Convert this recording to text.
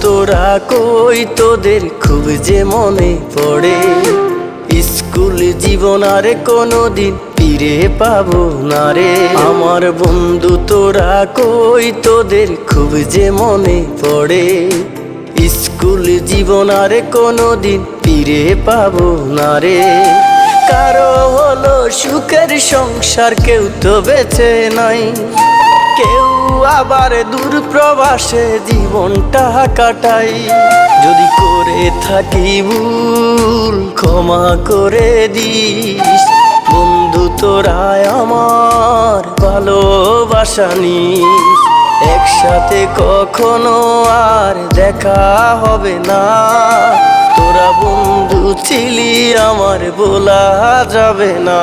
তোরা কই? তোদের খুব যে মনে পড়ে। স্কুল জীবন আর কোনোদিন ফিরে পাবো না রে। আমার বন্ধু তোরা কই? তোদের খুব যে মনে পড়ে। স্কুল জীবন আর কোনোদিন ফিরে পাবো না রে। কারও হলো সুখের সংসার, কেউ তো বেছে নাই। কেউ আবার দূর প্রবাসে জীবনটা কাটাই। যদি করে থাকি ভুল, ক্ষমা করে দিস। বন্ধু তোরাই আমার ভালোবাসা নিস। একসাথে কখনো আর দেখা হবে না। তোরা বন্ধু ছিলি আমার বলা যাবে না।